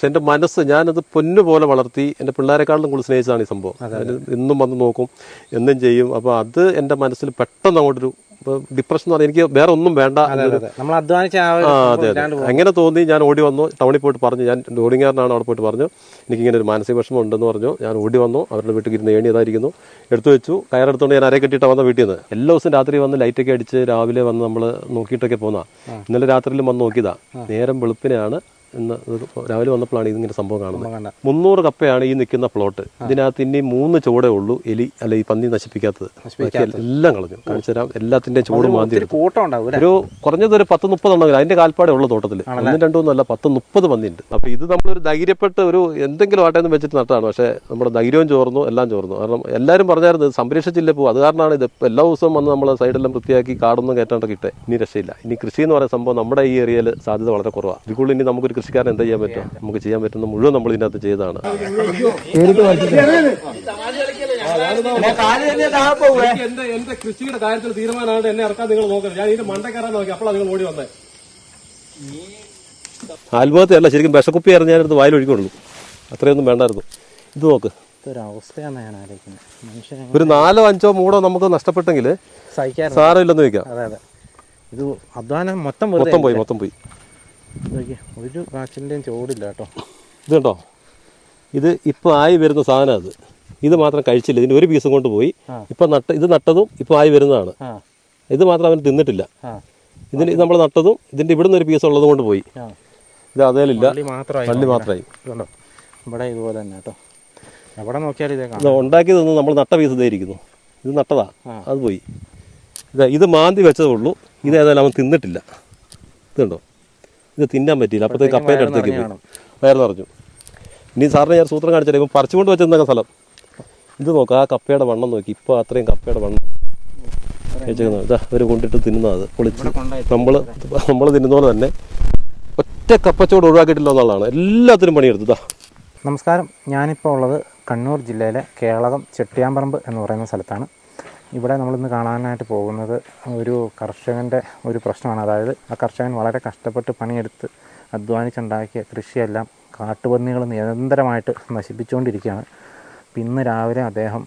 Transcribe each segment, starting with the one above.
പക്ഷെ എന്റെ മനസ്സ് ഞാനത് പൊന്നുപോലെ വളർത്തി എന്റെ പിള്ളേരെക്കാളും കൂടുതൽ സ്നേഹിച്ചതാണ് ഈ സംഭവം. ഇന്നും എന്നും വന്ന് നോക്കും എന്നും ചെയ്യും. അപ്പൊ അത് എന്റെ മനസ്സിൽ പെട്ടെന്ന് അങ്ങോട്ടൊരു ഡിപ്രഷൻ എന്ന് പറഞ്ഞാൽ എനിക്ക് വേറെ ഒന്നും വേണ്ട അതെ. അങ്ങനെ തോന്നി ഞാൻ ഓടി വന്നു. ടൗണിൽ പോയിട്ട് പറഞ്ഞു ഞാൻ ഓടിങ്ങാരനാണ് അവിടെ പോയിട്ട് പറഞ്ഞു. എനിക്ക് ഇങ്ങനെ ഒരു മാനസിക വിഷമം ഉണ്ടെന്ന് പറഞ്ഞു. ഞാൻ ഓടി വന്നു. അവരുടെ വീട്ടിൽ ഇരുന്ന് ഏണി അതായിരിക്കുന്നു എടുത്തു വെച്ചു. കയറെടുത്തോണ്ട് ഞാൻ അരക്കെട്ടിട്ട് കെട്ടിയിട്ട് വന്ന വീട്ടിൽ നിന്ന്. എല്ലാ ദിവസവും രാത്രി വന്ന് ലൈറ്റൊക്കെ അടിച്ച് രാവിലെ വന്ന് നമ്മൾ നോക്കിയിട്ടൊക്കെ പോന്നാ. ഇന്നലെ രാത്രിയിലും വന്ന് നോക്കിയതാ. നേരം വെളുപ്പിനെയാണ് ഇന്ന് രാവിലെ വന്നപ്പോഴാണ് ഇതിങ്ങനെ സംഭവം കാണുന്നത്. മുന്നൂറ് കപ്പയാണ് ഈ നിൽക്കുന്ന പ്ലോട്ട്. ഇതിനകത്ത് ഇനി മൂന്ന് ചുവടേ ഉള്ളൂ എലി അല്ല ഈ പന്നി നശിപ്പിക്കാത്തത്. എല്ലാം കളഞ്ഞു. കാണിച്ചു തരാം. എല്ലാത്തിന്റെയും ചൂട് മാന്തി ഒരു കുറഞ്ഞത് ഒരു പത്ത് മുപ്പത് ഉണ്ടെങ്കിൽ അതിന്റെ കാൽപ്പാടേ ഉള്ളൂ തോട്ടത്തിൽ ഒന്നും രണ്ടൊന്നും അല്ല പത്ത് മുപ്പത് പന്നിയുണ്ട്. അപ്പൊ ഇത് നമ്മളൊരു ധൈര്യപ്പെട്ട് ഒരു എന്തെങ്കിലും ആട്ടെ എന്ന് വെച്ചിട്ട് നട്ടതാണ്. പക്ഷേ നമ്മുടെ ധൈര്യവും ചോർന്നു എല്ലാം ചോർന്നു. കാരണം എല്ലാവരും പറഞ്ഞായിരുന്നു ഇത് സംരക്ഷിച്ചില്ല പോകും അത് കാരണമാണ് ഇത് എല്ലാ ദിവസവും വന്ന് നമ്മൾ സൈഡെല്ലാം വൃത്തിയാക്കി കാടൊന്നും കയറ്റാണ്ടൊക്കെ ഇട്ടേ. ഇനി രക്ഷയില്ല. ഇനി കൃഷി എന്ന് പറയുന്ന സംഭവം നമ്മുടെ ഈ ഏരിയയിൽ സാധ്യത വളരെ കുറവാണ് ഇതിക്കുള്ളിൽ ഇനി നമുക്കൊരു കൃഷിക്കാരൻ എന്താ ചെയ്യാൻ പറ്റും? നമുക്ക് ചെയ്യാൻ പറ്റുന്ന മുഴുവൻ നമ്മൾ ഇതിനകത്ത് ചെയ്തതാണ്. എന്റെ എന്റെ കൃഷിയുടെ കാര്യത്തിൽ തീരുമാനമാണ് എന്നെ ഇറക്കാൻ നിങ്ങൾ നോക്കുന്നത് ഞാൻ ഇതിന്റെ മണ്ട നോക്കി അപ്പോഴാണ് നിങ്ങൾ ഓടി വന്നത് ആത്മഹത്യയല്ല ശരിക്കും വിഷക്കുപ്പി ഞാനെടുത്ത് വായിൽ ഒഴിക്കുള്ളൂ അത്രയൊന്നും വേണ്ടായിരുന്നു. ഇത് നോക്ക്. ഇതൊരു അവസ്ഥയാണ് ഞാൻ ആലോചിക്കുന്നത്. ഒരു നാലോ അഞ്ചോ മൂടോ നമുക്ക് നഷ്ടപ്പെട്ടെങ്കിൽ സാരമില്ലെന്ന് വെക്കാം അതെ അതെ. ഇത് അധ്വാനം മൊത്തം മൊത്തം പോയി മൊത്തം പോയി. ഒരു കാച്ചിന്റെയും ചോടില്ല കേട്ടോ. ഇത് കണ്ടോ? ഇത് ഇപ്പൊ ആയി വരുന്ന സാധനം അത്. ഇത് മാത്രം കഴിച്ചില്ല. ഇതിന്റെ ഒരു പീസും കൊണ്ട് പോയി. ഇപ്പം നട്ട ഇത് നട്ടതും ഇപ്പൊ ആയി വരുന്നതാണ്. ഇത് മാത്രം അവൻ തിന്നിട്ടില്ല. ഇതിന് നമ്മൾ നട്ടതും ഇതിന്റെ ഇവിടുന്ന് ഒരു പീസ് ഉള്ളത് കൊണ്ട് പോയി. ഇത് അതേലില്ല. പള്ളി മാത്രമായി. ഇവിടെ ഇതുപോലെ തന്നെ കേട്ടോ. എവിടെ നോക്കിയാലും ഇതേ ഉണ്ടാക്കിയതൊന്നും നമ്മൾ നട്ട പീസ് ഇതേ ഇരിക്കുന്നു. ഇത് നട്ടതാ. അത് പോയി. ഇതാ മാന്തി വെച്ചതേ ഉള്ളൂ. ഇത് ഏതായാലും അവൻ തിന്നിട്ടില്ല. ഇതുണ്ടോ കണ്ടോ? ഇത് തിന്നാൻ പറ്റിയില്ല. അപ്പോഴത്തേക്ക് കപ്പേന്റെ അടുത്തേക്ക് പോയി. വയറ് നിറഞ്ഞു ഇനി സാറിന് ഞാൻ സൂത്രം കാണിച്ചാൽ ഇപ്പം പറിച്ചുകൊണ്ട് വെച്ചിരുന്ന സ്ഥലം. ഇത് നോക്കുക ആ കപ്പയുടെ വണ്ണം നോക്കി. ഇപ്പോൾ അത്രയും കപ്പയുടെ വണ്ണം വെച്ചേക്കുന്നത് ഇതാ അവർ കൊണ്ടിട്ട് തിന്നുന്നത് അത്. പൊളിച്ച് നമ്മൾ നമ്മൾ തിന്നുന്ന പോലെ തന്നെ ഒറ്റ കപ്പച്ചോട് ഒഴിവാക്കിയിട്ടില്ല എന്നുള്ളതാണ്. എല്ലാത്തിനും പണിയെടുത്തു. ഇതാ. നമസ്കാരം. ഞാനിപ്പോൾ ഉള്ളത് കണ്ണൂർ ജില്ലയിലെ കേളകം ചെട്ടിയാമ്പറമ്പ് എന്ന് പറയുന്ന സ്ഥലത്താണ്. ഇവിടെ നമ്മളിന്ന് കാണാനായിട്ട് പോകുന്നത് ഒരു കർഷകന്റെ ഒരു പ്രശ്നമാണ്. അതായത് ആ കർഷകൻ വളരെ കഷ്ടപ്പെട്ട് പണിയെടുത്ത് അധ്വാനിച്ചുണ്ടാക്കിയ കൃഷിയെല്ലാം കാട്ടുപന്നികൾ നിരന്തരമായിട്ട് നശിപ്പിച്ചുകൊണ്ടിരിക്കുകയാണ്. പിന്ന് രാവിലെ അദ്ദേഹം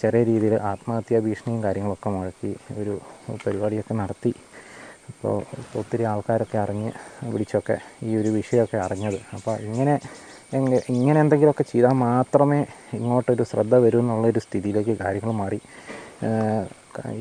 ചെറിയ രീതിയിൽ ആത്മഹത്യാ ഭീഷണിയും കാര്യങ്ങളൊക്കെ മുഴക്കി ഒരു പരിപാടിയൊക്കെ നടത്തി. അപ്പോൾ ഒത്തിരി ആൾക്കാരൊക്കെ അറിഞ്ഞ് വിളിച്ചൊക്കെ ഈ ഒരു വിഷയമൊക്കെ അറിഞ്ഞത്. അപ്പോൾ ഇങ്ങനെ ഇങ്ങനെ എന്തെങ്കിലുമൊക്കെ ചെയ്താൽ മാത്രമേ ഇങ്ങോട്ടൊരു ശ്രദ്ധ വരൂ എന്നുള്ളൊരു സ്ഥിതിയിലേക്ക് കാര്യങ്ങൾ മാറി.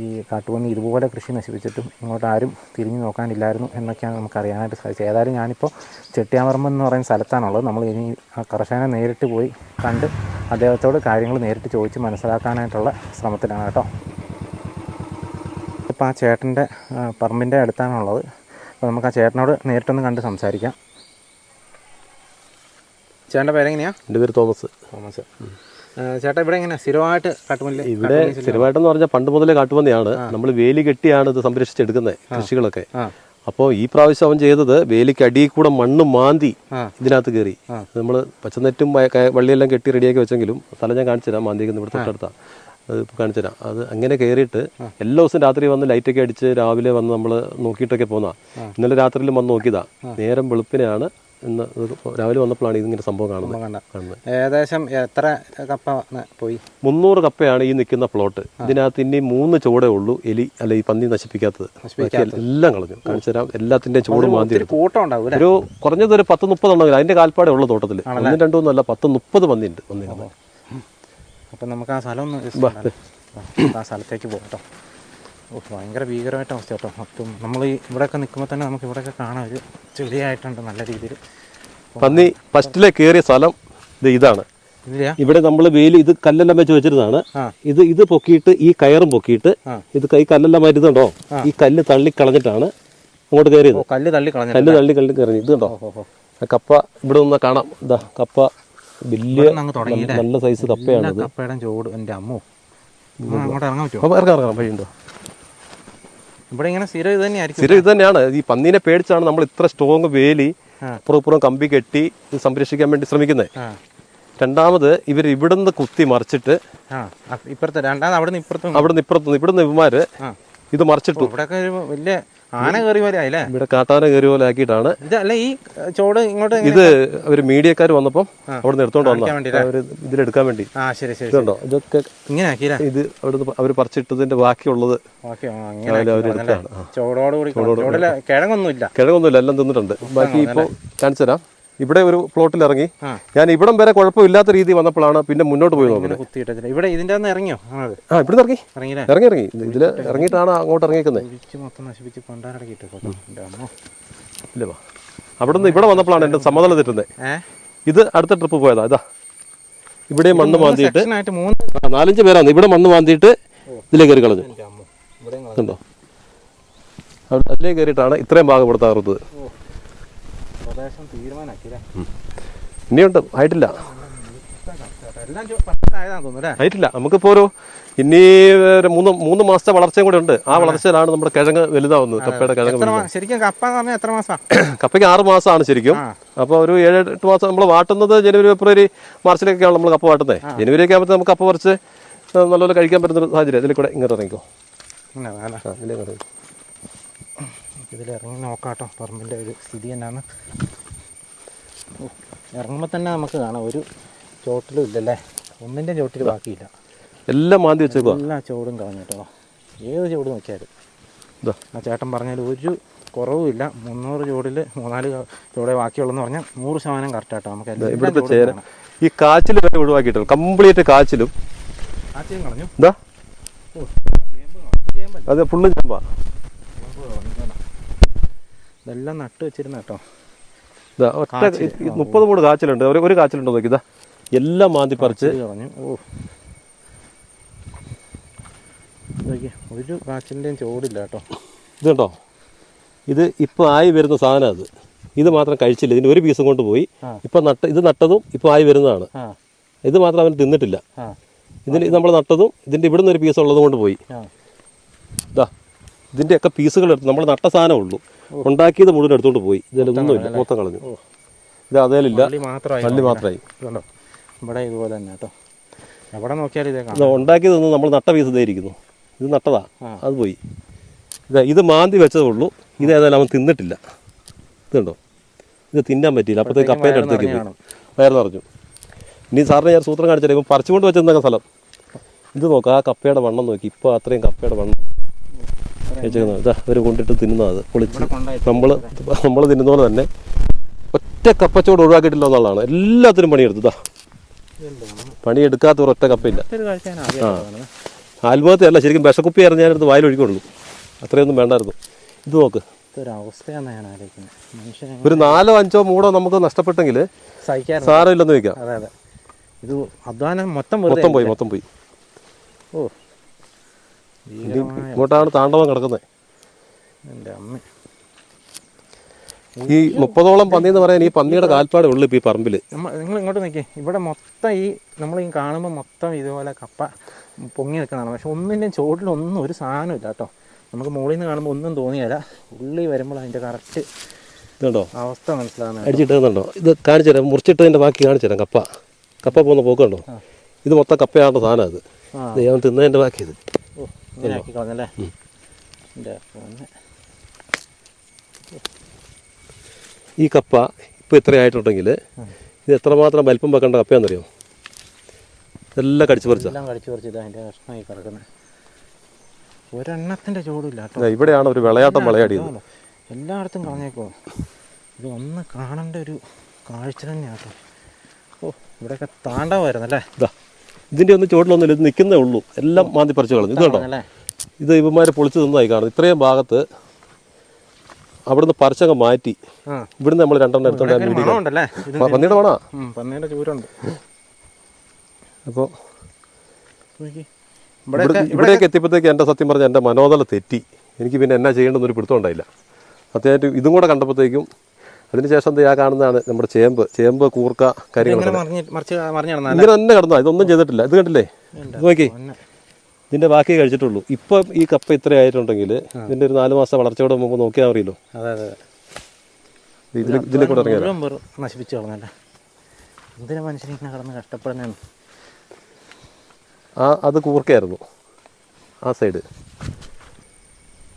ഈ കാട്ടുപന്നി ഇതുപോലെ കൃഷി നശിപ്പിച്ചിട്ടും ഇങ്ങോട്ട് ആരും തിരിഞ്ഞു നോക്കാനില്ലായിരുന്നു എന്നൊക്കെയാണ് നമുക്ക് അറിയാനായിട്ട് സാധിച്ചത്. ഏതായാലും ഞാനിപ്പോൾ ചെട്ടിയാമറമ്പ് എന്ന് പറയുന്ന സ്ഥലത്താണുള്ളത്. നമ്മൾ ഇനി ആ കർഷകനെ നേരിട്ട് പോയി കണ്ട് അദ്ദേഹത്തോട് കാര്യങ്ങൾ നേരിട്ട് ചോദിച്ച് മനസ്സിലാക്കാനായിട്ടുള്ള ശ്രമത്തിലാണ് കേട്ടോ. ഇപ്പോൾ ആ ചേട്ടന്റെ പറമ്പിന്റെ അടുത്താണുള്ളത്. അപ്പോൾ നമുക്ക് ആ ചേട്ടനോട് നേരിട്ടൊന്ന് കണ്ട് സംസാരിക്കാം. ചേട്ടന്റെ പേരെങ്ങനെയാണ് എന്റെ പേര് തോമസ്. തോമസ്. ചേട്ടാ ഇവിടെ എങ്ങനെയാ? സ്ഥിരമായിട്ട് കാട്ടുപന്നി ഇവിടെ സ്ഥിരമായിട്ടെന്ന് പറഞ്ഞാൽ പണ്ട് മുതലേ കാട്ടുപന്നിയാണ്. നമ്മൾ വേലി കെട്ടിയാണ് ഇത് സംരക്ഷിച്ചെടുക്കുന്നത് കൃഷികളൊക്കെ. അപ്പോൾ ഈ പ്രാവശ്യം അവൻ ചെയ്തത് വേലിക്ക് അടിയിൽ കൂടെ മണ്ണ് മാന്തി ഇതിനകത്ത് കയറി നമ്മൾ പച്ചനെറ്റും വള്ളിയെല്ലാം കെട്ടി റെഡിയാക്കി വെച്ചെങ്കിലും സ്ഥലം ഞാൻ കാണിച്ചു തരാം മാന്തിക്കുന്ന ഇവിടെ തൊട്ടടുത്താണ് കാണിച്ചു തരാം. അത് അങ്ങനെ കയറിയിട്ട് എല്ലാ ദിവസവും രാത്രി വന്ന് ലൈറ്റൊക്കെ അടിച്ച് രാവിലെ വന്ന് നമ്മൾ നോക്കിയിട്ടൊക്കെ പോന്നാ. ഇന്നലെ രാത്രിയിലും വന്ന് നോക്കിയതാ. നേരം വെളുപ്പിനെയാണ് ഇന്ന് രാവിലെ വന്നപ്പോഴാണ് ഇതിങ്ങനെ സംഭവം കാണുന്നത്. ഏകദേശം എത്ര കപ്പ പോയി? മുന്നൂറ് കപ്പയാണ് ഈ നിൽക്കുന്ന പ്ലോട്ട്. ഇതിനകത്ത് ഇനി മൂന്ന് ചുവടേ ഉള്ളൂ. എലി അല്ല ഈ പന്നി നശിപ്പിക്കാത്തത്. എല്ലാം കളഞ്ഞു. കാണിച്ചു തരാം. എല്ലാത്തിന്റെയും ചൂട് മാന്തി ഒരു കുറഞ്ഞത് ഒരു പത്ത് മുപ്പത് ഉണ്ടെങ്കിൽ അതിന്റെ കാൽപ്പാടേ ഉള്ളൂ തോട്ടത്തിൽ ഒന്നും രണ്ടൊന്നും അല്ല പത്ത് മുപ്പത് വന്നിരുന്നത്. അപ്പം നമുക്ക് ആ സ്ഥലം ഒന്ന്? ആ സ്ഥലത്തേക്ക് പോകാം കേട്ടോ. ഓ ഭയങ്കര ഭീകരമായിട്ട് അവസ്ഥ കേട്ടോ മൊത്തം നമ്മൾ ഈ ഇവിടെയൊക്കെ നിൽക്കുമ്പോൾ തന്നെ നമുക്ക് ഇവിടെയൊക്കെ കാണാം ഒരു ചെളിയായിട്ടുണ്ട് നല്ല രീതിയിൽ പന്നി ഫസ്റ്റിലെ കയറിയ സ്ഥലം ഇത് ഇതാണ്. ഇവിടെ നമ്മൾ വെയിൽ ഇത് കല്ലെല്ലാം വെച്ച് വെച്ചിരുന്നതാണ്. ഇത് ഇത് പൊക്കിയിട്ട് ഈ കയറും പൊക്കിയിട്ട് ഇത് കൈ കല്ലെല്ലാം മരുന്നുണ്ടോ ഈ കല്ല് തള്ളി കളഞ്ഞിട്ടാണ് അങ്ങോട്ട് കയറിയത് കല്ല് തള്ളി കളഞ്ഞു കല്ല് തള്ളി കല്ല് കയറി ഇത് കണ്ടോ? കപ്പ ഇവിടെ നിന്ന് കാണാം. ഇതാ കപ്പ വലിയ നല്ല- സൈസ് കപ്പയാണ് കപ്പയുടെ ചോട് എന്റെ അമ്മോ. അങ്ങോട്ട് ഇറങ്ങാൻ പറ്റുമോ? ഇറങ്ങാം ഇറങ്ങാം. വഴിയുണ്ടോ? ഇവിടെ ഇങ്ങനെ സ്ഥിരം ഇത് തന്നെയായിരിക്കും സ്ഥിരം ഇത് തന്നെയാണ്. ഈ പന്നീനെ പേടിച്ചാണ് നമ്മൾ ഇത്ര സ്ട്രോങ് വേലി അപ്പുറപ്പുറം കമ്പി കെട്ടി സംരക്ഷിക്കാൻ വേണ്ടി ശ്രമിക്കുന്നത് രണ്ടാമത് ഇവർ ഇവിടുന്ന് കുത്തി മറിച്ചിട്ട് ഇപ്പുറത്ത് അപ്പ- ഇപ്പുറത്തെ രണ്ടാമത് അവിടെ നിന്ന്. ഇപ്പുറത്തും അവിടുന്ന് ഇപ്പുറത്ത് ഇവിടുന്ന് ഇവന്മാര് ഇത് മറിച്ചിട്ടു. ഇവിടെയൊക്കെ ഒരു വലിയ ആന കയറി പോലെ ആയില്ലേ? ഇവിടെ കാട്ടാന കയറി പോലെ ആക്കിയിട്ടാണ്. ഇതല്ല ഈ ചോട് ഇങ്ങോട്ട് ഇത് ഒരു മീഡിയക്കാർ വന്നപ്പം അവിടെ നിന്ന് എടുത്തോണ്ട് കാണിക്കാൻ വന്ന അവർ ഇതിലെടുക്കാൻ വേണ്ടി. ആ ശരി ശരി ഇതുണ്ടോ? ഇതൊക്കെ ഇങ്ങനെ ആക്കിയില്ലേ? ഇത് അവിടുന്ന് അവർ പറിച്ചിട്ടതിന്റെ ബാക്കിയുള്ളത് ചോടോടുകൂടി കിഴങ്ങൊന്നുമില്ല. കിഴങ്ങൊന്നുമില്ല എല്ലാം തിന്നിട്ടുണ്ട്. ബാക്കി ഇപ്പോൾ കാണിച്ചു തരാം ഇവിടെ ഒരു പ്ലോട്ടിൽ ഇറങ്ങി. ഞാൻ ഇവിടം വരെ കുഴപ്പമില്ലാത്ത രീതി വന്നപ്പോഴാണ് പിന്നെ മുന്നോട്ട് പോയി നോക്കുന്നത്. ഇവിടെ ഇതിന്റെ ഇറങ്ങിയോ? ആ ഇവിടെ ഇറങ്ങി. ഇറങ്ങി ഇറങ്ങി. ഇതിൽ ഇറങ്ങിയിട്ടാണ് അങ്ങോട്ട് ഇറങ്ങിക്കുന്നത് ഇല്ല വാ. അവിടുന്ന് ഇവിടെ വന്നപ്പോഴാണ് എന്റെ സമ്മതം തെറ്റുന്നത്. ഇത് അടുത്ത ട്രിപ്പ് പോയതാ. ഇതാ. ഇവിടെ മണ്ണ് മാന്തിയിട്ട് നാലഞ്ച് പേരാണ്. ഇവിടെ മണ്ണ് മാന്തിയിട്ട് ഇതിലേക്ക് കയറി കളഞ്ഞു. കണ്ടോ? അവിടെ അതിലേക്ക് കയറിയിട്ടാണ് ഇത്രയും ഭാഗം ഇവിടെ തകർത്തത് പ്രദേശം തീരുമാനാക്കിയില്ലേ? ഇനിയുണ്ട്. ആയിട്ടില്ല. ആയിട്ടില്ല. നമുക്കിപ്പോ ഒരു ഇനി മൂന്ന് മൂന്ന് മാസത്തെ വളർച്ചയും കൂടെ ഉണ്ട്. ആ വളർച്ചയിലാണ് നമ്മുടെ കിഴങ്ങ് വലുതാവുന്നത്. കപ്പയുടെ കിഴങ്ങ് ശരിക്കും കപ്പ എന്ന് പറഞ്ഞാൽ എത്ര മാസം? കപ്പയ്ക്ക് ആറ് മാസമാണ് ശരിക്കും. അപ്പൊ ഒരു ഏഴ് എട്ട് മാസം നമ്മൾ വാട്ടുന്നത് ജനുവരി ഫെബ്രുവരി മാർച്ചിലേക്കാണ് നമ്മൾ കപ്പ വാട്ടുന്നത് ജനുവരി ഒക്കെ ആകുമ്പോൾ നമുക്ക് കപ്പ പറിച്ച് നല്ലപോലെ കഴിക്കാൻ പറ്റുന്ന ഒരു സാഹചര്യം. ഇതിൽ കൂടെ ഇങ്ങോട്ട് ഇറങ്ങിക്കോ. ഇങ്ങനെ ഇറങ്ങിക്കോ. ഇതിൽ ഇറങ്ങി നോക്കാട്ടോ. പറമ്പിന്റെ ഒരു സ്ഥിതി എന്നാണ്. ഇറങ്ങുമ്പോൾ തന്നെ നമുക്ക് കാണാം. ഒരു ചോട്ടിലും ഇല്ലല്ലേ? ഒന്നിന്റെ ചോട്ടിൽ ബാക്കിയില്ല. എല്ലാം മാന്തി വെച്ചേക്കുക എല്ലാ ചോടും കളഞ്ഞു കേട്ടോ ഏത് ചോട് നോക്കിയാലും. ആ ചേട്ടൻ പറഞ്ഞാൽ ഒരു കുറവുമില്ല മുന്നൂറ് ചോടിൽ മൂന്നാൽ ചോടെ ബാക്കിയുള്ളെന്ന് പറഞ്ഞാൽ നൂറ് ശതമാനം കറക്റ്റായിട്ടോ നമുക്ക് ഇവിടുത്തെ ചേര. ഈ കാച്ചിൽ വരെ ഒഴിവാക്കിയിട്ടോ കംപ്ലീറ്റ് കാച്ചിലും. കളഞ്ഞു. അത് ഫുള്ളും ചെമ്പാ. ഇതെല്ലാം നട്ട് വെച്ചിരുന്ന കേട്ടോ ഇതാ ഒറ്റ മുപ്പത് മൂട് കാച്ചിലുണ്ട്. ഒരു ഒരു കാച്ചിലുണ്ടോ നോക്കി ഇതാ. എല്ലാം മാന്തി പറിച്ച് പറഞ്ഞു ഓ. ഒരു കാച്ചിന്റെയും ചോടില്ല കേട്ടോ ഇതുണ്ടോ ഇത് ഇപ്പോൾ ആയി വരുന്ന സാധനം അത് ഇത് മാത്രം കഴിച്ചില്ല. ഇതിന്റെ ഒരു പീസും കൊണ്ട് പോയി. ഇപ്പം നട്ട് ഇത് നട്ടതും ഇപ്പോൾ ആയി വരുന്നതാണ്. ഇത് മാത്രം അവൻ തിന്നിട്ടില്ല. ഇതിന് നമ്മൾ നട്ടതും ഇതിന്റെ ഇവിടുന്ന് ഒരു പീസ് ഉള്ളതും കൊണ്ട് പോയി. ഇതാ. ഇതിന്റെയൊക്കെ പീസുകൾ എടുത്ത് നമ്മൾ നട്ട സാധനം ഉള്ളൂ ഉണ്ടാക്കിയത് മുഴുവൻ എടുത്തുകൊണ്ട് പോയി. ഇതിലൊന്നുമില്ല മൊത്തം കളഞ്ഞു ഇത് അതേലില്ല. വള്ളി മാത്രമായി ഇവിടെ ഇതുപോലെ തന്നെ കേട്ടോ. എവിടെ നോക്കിയാലും ഉണ്ടാക്കിയതൊന്നും നമ്മൾ നട്ട പീസ് ഇതായിരിക്കുന്നു ഇത് നട്ടതാ. അത് പോയി. ഇതാ ഇത് മാന്തി വെച്ചതേ ഉള്ളൂ. ഇത് ഏതായാലും അവൻ തിന്നിട്ടില്ല. ഇതുണ്ടോ ഇത് തിന്നാൻ പറ്റിയില്ല. അപ്പോഴത്തേക്ക് കപ്പേന്റെ അടുത്തേക്ക് പോയി. വയറ് നിറഞ്ഞു. ഇനി സാറിന് ഞാൻ സൂത്രം കാണിച്ചാൽ ഇപ്പം പറിച്ചുകൊണ്ട് വെച്ചിരുന്ന സ്ഥലം. ഇത് നോക്കാം ആ കപ്പയുടെ വണ്ണം നോക്കി. ഇപ്പോൾ അത്രയും കപ്പയുടെ വണ്ണം. വെച്ചേക്കുന്നത് ഇതാ കൊണ്ടിട്ട് തിന്നുന്നത് അത്. പൊളിച്ച്. നമ്മൾ നമ്മൾ തിന്നുന്ന പോലെ തന്നെ ഒറ്റ കപ്പച്ചോട് ഒഴിവാക്കിയിട്ടില്ല എന്നുള്ളതാണ്. എല്ലാത്തിനും പണിയെടുത്തു. ഇതാ പണിയെടുക്കാത്ത ഒറ്റ കപ്പയില്ല. ആ. ആത്മഹത്യയല്ല ശരിക്കും വിഷക്കുപ്പി എറിഞ്ഞാലെടുത്ത് വായിലൊഴിക്കുള്ളൂ അത്രയൊന്നും വേണ്ടായിരുന്നു. ഇത് നോക്ക്. ഒരു നാലോ അഞ്ചോ മൂടോ നമുക്ക് നഷ്ടപ്പെട്ടെങ്കിൽ സാരമില്ലെന്ന് വെക്കാം ഇത് അധ്വാനം മൊത്തം മൊത്തം പോയി മൊത്തം പോയി. ഓ. ഇങ്ങോട്ടാണ് താണ്ടവം കിടക്കുന്നത്. എന്റെ അമ്മ. ഈ മുപ്പതോളം പന്നി എന്ന് പറയാൻ ഈ പന്നിയുടെ കാൽപ്പാടേ ഉള്ളു ഇപ്പൊ ഈ പറമ്പിൽ നിങ്ങൾ ഇങ്ങോട്ട് നിൽക്കേ ഇവിടെ മൊത്തം ഈ നമ്മൾ ഈ കാണുമ്പോൾ മൊത്തം ഇതുപോലെ കപ്പ പൊങ്ങി നിൽക്കുന്നതാണ്. പക്ഷെ ഒന്നിന്റെയും ചോട്ടിലൊന്നും ഒരു സാധനം ഇല്ല കേട്ടോ. നമുക്ക് മുകളിൽ നിന്ന് കാണുമ്പോൾ ഒന്നും തോന്നിയല്ല ഉള്ളി വരുമ്പോൾ അതിന്റെ കറക്റ്റ് ഇതുണ്ടോ? അവസ്ഥ മനസ്സിലാകുന്നത് അടിച്ചിട്ടുണ്ടോ ഇത് കാണിച്ചു തരാം. മുറിച്ചിട്ടതിന്റെ ബാക്കി കാണിച്ചു തരാം കപ്പ. കപ്പ പോകുന്ന പോക്കുണ്ടോ? ഇത് മൊത്തം കപ്പയാണ് സാധനം അത്. ഞാൻ തിന്നതിന്റെ ബാക്കി ഇത്. ഓ ഇങ്ങനെ ആക്കി കളഞ്ഞല്ലേ എന്റെ പൊന്നെ. ഈ കപ്പ ഇപ്പൊ ഇത്രയായിട്ടുണ്ടെങ്കിൽ ഇത് എത്രമാത്രം വലിപ്പം വെക്കേണ്ട കപ്പയാണെന്നറിയോ? ഇതെല്ലാം കടിച്ചു പറിച്ച. എല്ലാം കടിച്ചു പറിച്ച് ഇതാ അതിന്റെ കഷ്ണമായി കിടക്കുന്നത് ഒരെണ്ണത്തിന്റെ ചോടില്ല കേട്ടോ. ഇവിടെയാണ് ഒരു വിളയാട്ടം വിളയാടിയത്? എല്ലായിടത്തും കളഞ്ഞേക്കോ. ഇത് ഒന്ന് കാണേണ്ട ഒരു കാഴ്ച തന്നെയാട്ടോ ഓ ഇവിടെയൊക്കെ താണ്ടാവായിരുന്നല്ലേ ഇതാ ഇതിന്റെ ഒന്നും ചുവട്ടിലൊന്നുമില്ല ഇത് നിൽക്കുന്നേ ഉള്ളൂ. എല്ലാം മാന്തി പറിച്ചു കളഞ്ഞു. ഇത് കേട്ടോ ഇത് ഇവന്മാരെ പൊളിച്ചു തന്നതായി കാണുന്നു. ഇത്രയും ഭാഗത്ത് അവിടുന്ന് പറിച്ചങ്ങ് മാറ്റി. ഇവിടുന്ന് നമ്മൾ രണ്ടെണ്ണം എടുത്തോണ്ട് പന്നിയുടെ വേണോ ഉം, ചൂരുണ്ട്. അപ്പോൾ ഇവിടേക്ക് എത്തിയപ്പോഴത്തേക്ക് എന്റെ സത്യം പറഞ്ഞ എന്റെ മനോദല തെറ്റി. എനിക്ക് പിന്നെ എന്നാ ചെയ്യേണ്ടെന്നൊരു പിടുത്തം ഉണ്ടായില്ല. സത്യമായിട്ട് ഇതും കൂടെ കണ്ടപ്പോഴത്തേക്കും അതിനുശേഷം എന്താ കാണുന്നതാണ് നമ്മുടെ ചേമ്പ് ചേമ്പ് കൂർക്ക കാര്യങ്ങൾ ഇങ്ങനെ തന്നെ കിടന്നാ? ഇതൊന്നും ചെയ്തിട്ടില്ല. ഇത് കണ്ടില്ലേ? ഇത് നോക്കി. ഇതിന്റെ ബാക്കി കഴിച്ചിട്ടുള്ളൂ. ഇപ്പം ഈ കപ്പ ഇത്ര ആയിട്ടുണ്ടെങ്കിൽ ഇതിന്റെ ഒരു നാല് മാസം വളർച്ചയോടെ മുമ്പ് നോക്കിയാൽ അറിയില്ലോ. ഇതിലെ കൂടെ നശിപ്പിച്ചു കളഞ്ഞല്ലേ? എന്തിനാ മനുഷ്യൻ ഇങ്ങനെ കിടന്ന് കഷ്ടപ്പെടുന്നതെന്ന്? ആ അത് കൂർക്കയായിരുന്നു. ആ സൈഡ് ഓ, ഈ പ്രദേശം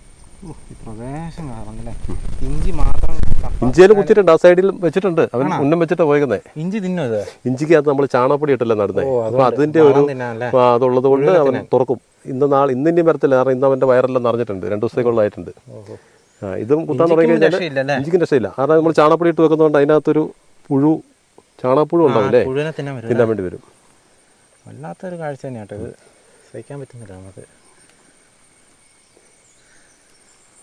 കാണുന്നല്ലേ ഇഞ്ചി മാത്രം ഇഞ്ചിയിൽ കുത്തിയിട്ടുണ്ട്. ആ സൈഡിൽ വെച്ചിട്ടുണ്ട്. അവൻ ഉന്നം വെച്ചിട്ട് പോയേക്കുന്നത് ഇഞ്ചി തിന്നോ ഇഞ്ചിക്ക് ഇഞ്ചിക്കകത്ത് നമ്മൾ ചാണകപ്പൊടി ഇട്ടല്ലേ നടന്നേ. അപ്പൊ അതിന്റെ ഒരു? അതുള്ളത് കൊണ്ട് അവൻ തുറക്കും. ഇന്ന് നാളെ ഇന്ന് ഇനി വരത്തില്ല. കാരണം ഇന്ന് അവന്റെ വയറെല്ലാം നിറഞ്ഞിട്ടുണ്ട്. രണ്ടു ദിവസത്തേക്കുള്ളതായിട്ടുണ്ട്. ഇതും കുത്താൻ തുടങ്ങി ഇഞ്ചിക്കും കഴിഞ്ഞാൽ ഇഞ്ചിക്കും രക്ഷയില്ല. കാരണം നമ്മൾ ചാണകപ്പൊടി ഇട്ട് വെക്കുന്നതുകൊണ്ട് അതിനകത്തൊരു പുഴു ചാണകപ്പുഴു ഉണ്ടാവില്ലേ? തിന്നാൻ വേണ്ടി വരും. വല്ലാത്തൊരു കാഴ്ച തന്നെയാട്ടോ ഇത്. സഹിക്കാൻ പറ്റുന്നില്ല നമുക്ക്.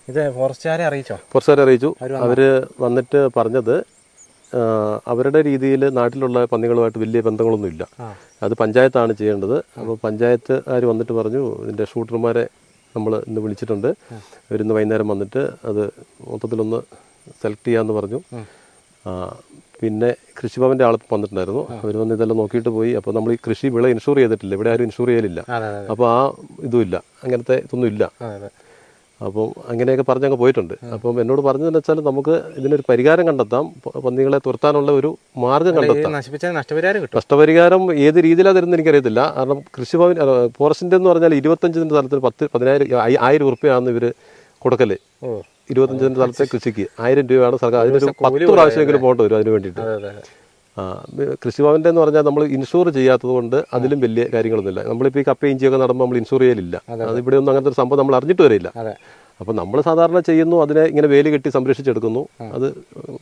ഇത് ഫോറസ്റ്റുകാരെ അറിയിച്ചോ? ഫോറസ്റ്റുകാരെ അറിയിച്ചു. അവർ വന്നിട്ട് പറഞ്ഞത് അവരുടെ രീതിയിൽ നാട്ടിലുള്ള പന്നികളുമായിട്ട് വലിയ ബന്ധങ്ങളൊന്നും ഇല്ല. അത് പഞ്ചായത്താണ് ചെയ്യേണ്ടത്. അപ്പോൾ പഞ്ചായത്തുകാർ വന്നിട്ട് പറഞ്ഞു ഇതിന്റെ ഷൂട്ടർമാരെ നമ്മൾ ഇന്ന് വിളിച്ചിട്ടുണ്ട്. അവരിന്ന് വൈകുന്നേരം വന്നിട്ട് അത് മൊത്തത്തിലൊന്ന് സെലക്ട് ചെയ്യാമെന്ന് പറഞ്ഞു. പിന്നെ കൃഷിഭവന്റെ ആൾ വന്നിട്ടുണ്ടായിരുന്നു. അവർ വന്ന് ഇതെല്ലാം നോക്കിയിട്ട് പോയി. അപ്പോൾ നമ്മൾ ഈ കൃഷി വിള ഇൻഷൂർ ചെയ്തിട്ടില്ല. ഇവിടെ ആരും ഇൻഷൂർ ചെയ്യലില്ല. അപ്പോൾ ആ ഇതുമില്ല അങ്ങനത്തെ ഇതൊന്നും ഇല്ല. അതെ അതെ അപ്പം അങ്ങനെയൊക്കെ പറഞ്ഞങ്ങ് പോയിട്ടുണ്ട്. അപ്പം എന്നോട് പറഞ്ഞതെന്ന് വെച്ചാൽ നമുക്ക് ഇതിനൊരു പരിഹാരം കണ്ടെത്താം. പന്നികളെ തുരത്താനുള്ള ഒരു മാർഗം കണ്ടെത്താം. നഷ്ടപരിഹാരം ഏത് രീതിയിലാണ് തരുന്നത് എനിക്കറിയത്തില്ല. കാരണം കൃഷിഭവൻ അല്ല, ഫോറസ്റ്റിന്റെ എന്ന് പറഞ്ഞാൽ ഇരുപത്തഞ്ചിന്റെ സ്ഥലത്തിന് പത്ത് പതിനായിരം ആയി- ആയിരം ഉറുപ്പ്യാണ് ഇവർ കൊടുക്കൽ. ഇരുപത്തഞ്ചിന്റെ ഇരുപത്തഞ്ചിന്റെ സ്ഥലത്തെ കൃഷിക്ക് ആയിരം രൂപയാണ് സർക്കാർ അതിനൊരു പത്ത് പ്രാവശ്യമെങ്കിലും പോകേണ്ടി വരും അതിന് വേണ്ടിയിട്ട്. കൃഷിഭവന്റെ എന്ന് പറഞ്ഞാൽ നമ്മൾ ഇൻഷൂർ ചെയ്യാത്തത് കൊണ്ട് അതിലും വലിയ കാര്യങ്ങളൊന്നുമില്ല. നമ്മളിപ്പോൾ ഈ കപ്പ ഇഞ്ചിയൊക്കെ നടുമ്പോൾ നമ്മൾ ഇൻഷൂർ ചെയ്യലില്ല. അത് ഇവിടെ ഒന്നും അങ്ങനത്തെ ഒരു സംഭവം നമ്മൾ അറിഞ്ഞിട്ട് വരില്ല. അപ്പോൾ നമ്മൾ സാധാരണ ചെയ്യുന്നു അതിനെ ഇങ്ങനെ വേലി കെട്ടി സംരക്ഷിച്ചെടുക്കുന്നു. അത്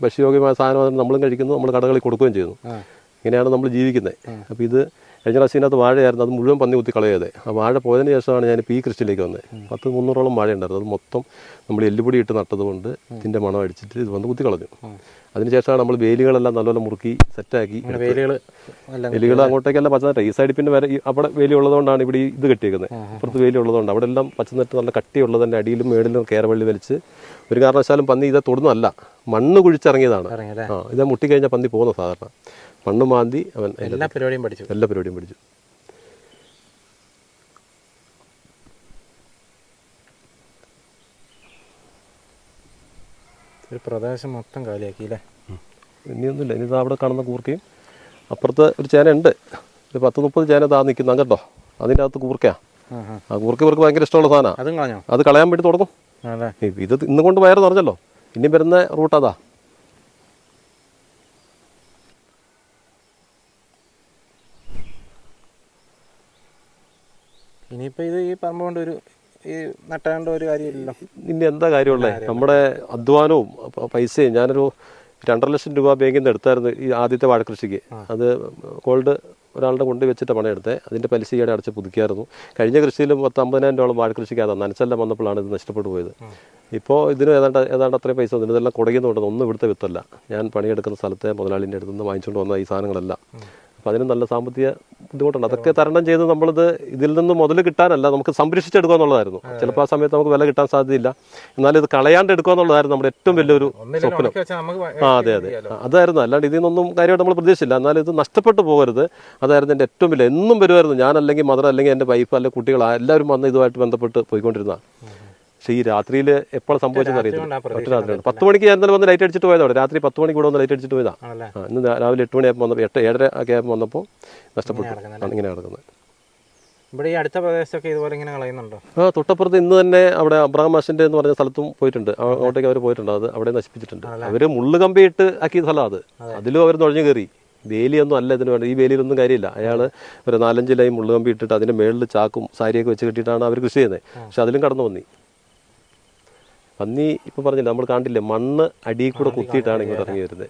ഭക്ഷ്യയോഗ്യമായ സാധനം നമ്മളും കഴിക്കുന്നു നമ്മൾ കടകളിൽ കൊടുക്കുകയും ചെയ്യുന്നു. ഇങ്ങനെയാണ് നമ്മൾ ജീവിക്കുന്നത്. അപ്പോൾ ഇത് കഴിഞ്ഞ പ്രാവശ്യം ഇതിനകത്ത് വാഴയായിരുന്നു. അത് മുഴുവൻ പന്നി കുത്തി കളയത്. ആ വാഴ പോയതിന് ശേഷമാണ് ഞാൻ ഈ കൃഷിയിലേക്ക് വന്നത്. പത്ത് മുന്നൂറോളം വാഴ ഉണ്ടായിരുന്നു അത് മൊത്തം നമ്മൾ എല്ലുപൊടി ഇട്ട് നട്ടത് കൊണ്ട് ഇതിന്റെ മണം അടിച്ചിട്ട് ഇത് വന്ന് കുത്തി കളഞ്ഞു. അതിനുശേഷമാണ് നമ്മൾ വേലികളെല്ലാം നല്ലപോലെ മുറുക്കി സെറ്റാക്കി വേലികൾ അങ്ങോട്ടേക്കെല്ലാം പച്ചനട്ട ഈ സൈഡിൽ പിന്നെ വരെ അവിടെ വേലി ഉള്ളതുകൊണ്ടാണ് ഇവിടെ ഇത് കെട്ടിയേക്കുന്നത്. അപ്പുറത്ത് വേലി ഉള്ളതുകൊണ്ട് അവിടെ എല്ലാം പച്ചനട്ട് നല്ല കട്ടിയുള്ളതിന്റെ അടിയിലും മേളിലും കയറവള്ളി വലിച്ച് ഒരു കാരണവശാലും പന്നി ഇത് തൊടുന്നല്ല മണ്ണ് കുഴിച്ചിറങ്ങിയതാണ്. ആ ഇത് മുട്ടിക്കഴിഞ്ഞാൽ പന്നി പോകുന്ന സാധാരണ. മണ്ണ് മാന്തി അവൻ എല്ലാ പരിപാടിയും പഠിച്ചു. എല്ലാ പരിപാടിയും പഠിച്ചു. ഒരു പ്രദേശം മൊത്തം കാലിയാക്കി അല്ലേ? ഇനിയൊന്നുമില്ല. ഇനി അവിടെ കാണുന്ന കൂർക്കയും അപ്പുറത്ത് ഒരു ചേന ഉണ്ട്. ഒരു പത്ത് മുപ്പത് ചേന താ നിൽക്കുന്ന കേട്ടോ അതിന്റെ അകത്ത് കൂർക്കയാ. ആ കൂർക്ക ഇവർക്ക് ഭയങ്കര ഇഷ്ടമുള്ള സാധനമാണ് അതും കളയാൻ വേണ്ടി തുടങ്ങും. ഇത് ഇന്നും കൊണ്ട് വയറ് നിറഞ്ഞല്ലോ. ഇനി വരുന്ന റൂട്ട് അതാ. ഇനിയിപ്പോൾ ഇത് ഈ പറമ്പ് കൊണ്ട് ഒരു ഈ നട്ടാണ്ട് ഒരു കാര്യമില്ലല്ലോ. ഇനി എന്താ കാര്യമുള്ളത് നമ്മുടെ അധ്വാനവും പൈസയും ഞാനൊരു രണ്ടര ലക്ഷം രൂപ ബാങ്കിൽ നിന്ന് എടുത്തായിരുന്നു ഈ ആദ്യത്തെ വാഴക്കൃഷിക്ക് അത് ഗോൾഡ് ഒരാളുടെ കൊണ്ട് വെച്ചിട്ട് പണം എടുത്തത് അതിന്റെ പലിശ ഈയിടെ അടച്ച് പുതുക്കിയായിരുന്നു. കഴിഞ്ഞ കൃഷിയിലും പത്ത് അമ്പതിനായിരം രൂപ വാഴക്കൃഷിക്ക് അതാണ് നനച്ചെല്ലാം വന്നപ്പോഴാണ് ഇത് നഷ്ടപ്പെട്ടു പോയത്. ഇപ്പോൾ ഇതിന് ഏതാണ്ട് ഏതാണ്ട് അത്രയും പൈസ വന്നു ഇതെല്ലാം കുടയുന്നുണ്ടെന്ന് ഒന്നും ഇവിടുത്തെ വിത്തല്ല. ഞാൻ പണിയെടുക്കുന്ന സ്ഥലത്തെ മുതലാളിന്റെ അടുത്ത് നിന്ന് വാങ്ങിച്ചുകൊണ്ട് വന്ന ഈ സാധനങ്ങളെല്ലാം. അപ്പോൾ അതിന് നല്ല സാമ്പത്തിക ബുദ്ധിമുട്ടുണ്ട്. അതൊക്കെ തരണം ചെയ്ത് നമ്മളിത് ഇതിൽ നിന്ന് മുതൽ കിട്ടാനല്ല നമുക്ക് സംരക്ഷിച്ചെടുക്കുക എന്നുള്ളതായിരുന്നു. ചിലപ്പോൾ ആ സമയത്ത് നമുക്ക് വില കിട്ടാൻ സാധ്യതയില്ല. എന്നാലും ഇത് കളയാണ്ട് എടുക്കുക എന്നുള്ളതായിരുന്നു നമ്മുടെ ഏറ്റവും വലിയൊരു സ്വപ്നം. ആ അതെ അതെ. അതായിരുന്നു. അല്ലാണ്ട് ഇതിൽ നിന്നൊന്നും കാര്യമായിട്ട് നമ്മൾ പ്രതീക്ഷിച്ചില്ല. എന്നാലും ഇത് നഷ്ടപ്പെട്ടു പോകരുത്. അതായിരുന്നു എന്റെ ഏറ്റവും വലിയ എന്നും വരുമായിരുന്നു. ഞാൻ അല്ലെങ്കിൽ മദർ അല്ലെങ്കിൽ എന്റെ വൈഫ് അല്ലെങ്കിൽ കുട്ടികൾ എല്ലാവരും വന്ന് ഇതുമായിട്ട് ബന്ധപ്പെട്ട് പോയിക്കൊണ്ടിരുന്ന പക്ഷേ ഈ രാത്രിയിൽ എപ്പോൾ സംഭവിച്ചെന്ന് അറിയത്തില്ല. ഒറ്റ രാത്രിയാണ് പത്ത് മണിക്ക് ഞാൻ ഇന്നലെ വന്ന് ലൈറ്റ് അടിച്ചിട്ട് പോയതാണ് രാത്രി പത്ത് മണിക്ക് കൂടെ വന്ന് ലൈറ്റ് അടിച്ചിട്ട് പോയതാണ് ഇന്ന് രാവിലെ എട്ട് മണിയായപ്പോൾ വന്നപ്പോൾ എട്ട് ഏഴര ഒക്കെ ആയപ്പോൾ വന്നപ്പോൾ നഷ്ടപ്പെട്ടു. ഇങ്ങനെ നടക്കുന്നത് ഇവിടെ ഈ അടുത്ത പ്രദേശത്തൊക്കെ ഇതുപോലെ ഇങ്ങനെ കളയുന്നുണ്ടോ? ആ തൊട്ടപ്പുറത്ത് ഇന്ന് തന്നെ അവിടെ അബ്രഹാം മാഷിന്റെ എന്ന് പറഞ്ഞ സ്ഥലത്തും പോയിട്ടുണ്ട്. അങ്ങോട്ടേക്ക് അവർ പോയിട്ടുണ്ട്. അത് അവിടെ നശിപ്പിച്ചിട്ടുണ്ട്. അവർ മുള്ളു കമ്പിയിട്ട് ആക്കിയ സ്ഥലം അത്. അതിലും അവർ നുഴഞ്ഞു കയറി. വേലിയൊന്നും അല്ല ഇതിന് വേണ്ടി. ഈ വേലിയിലൊന്നും കാര്യമില്ല. അയാൾ ഒരു നാലഞ്ച് ലൈൻ മുള്ളു കമ്പി ഇട്ടിട്ട് അതിന്റെ മേളിൽ ചാക്കും സാരിയൊക്കെ വെച്ച് കെട്ടിയിട്ടാണ് അവർ കൃഷി ചെയ്യുന്നത്. പക്ഷെ അതിലും കടന്നു പന്നി പന്നി ഇപ്പൊ പറഞ്ഞില്ല നമ്മൾ കണ്ടില്ലേ മണ്ണ് അടിയിൽ കൂടെ കുത്തിയിട്ടാണ് ഇങ്ങോട്ട് ഇറങ്ങി വരുന്നത്